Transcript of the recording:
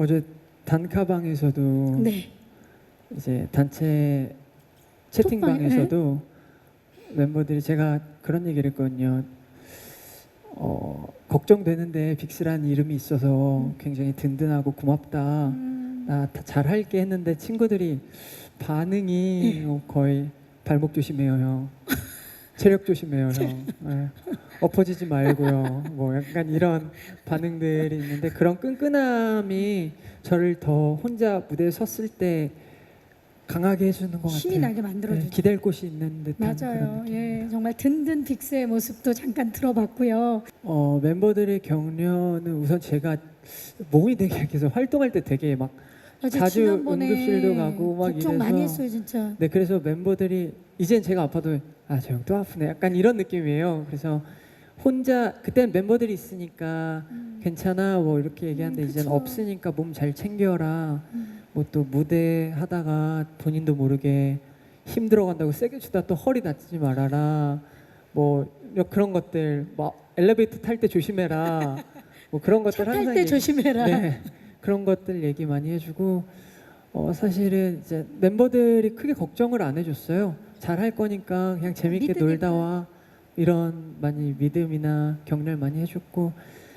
어제 단카방에서도 네. 이제 단체 채팅방에서도 멤버들이 제가 그런 얘기를 했거든요. 어, 걱정되는데 빅스라는 이름이 있어서 굉장히 든든하고 고맙다. 음, 나 잘할게 했는데 친구들이 반응이 어, 거의 발목 조심해요 형 체력 조심해요 형 예. 엎어지지 말고요 뭐 약간 이런 반응들이 있는데 그런 끈끈함이 저를 더 혼자 무대에 섰을 때 강하게 해주는 것 힘이 같아요 나게 만들어주죠. 네, 기댈 곳이 있는 듯한 맞아요. 느낌. 예, 정말 든든 빅스의 모습도 잠깐 들어봤고요. 어, 멤버들의 격려는 우선 제가 몸이 되게 계속 활동할 때 되게 막 어제 자주 지난번에 응급실도 가고 막 걱정 많이 이래서 했어요, 진짜. 네, 그래서 멤버들이 이젠 제가 아파도 아, 저 형 또 아프네. 약간 이런 느낌이에요. 그래서 혼자 그땐 멤버들이 있으니까 괜찮아 뭐 이렇게 얘기하는데 음, 그쵸. 없으니까 몸 잘 챙겨라. 음. 뭐 또 무대 하다가 본인도 모르게 힘들어 간다고 세게 주다 또 허리 다치지 말아라. 뭐 그런 것들 뭐 엘리베이터 탈 때 조심해라. 뭐 그런 것들 항상 탈때 얘기- 조심해라. 네, 그런 것들 얘기 많이 해주고 어, 사실은 이제 멤버들이 크게 걱정을 안 해줬어요. 잘 할 거니까 그냥 재밌게 믿으니까. 놀다 와 이런 많이 믿음이나 격려를 많이 해줬고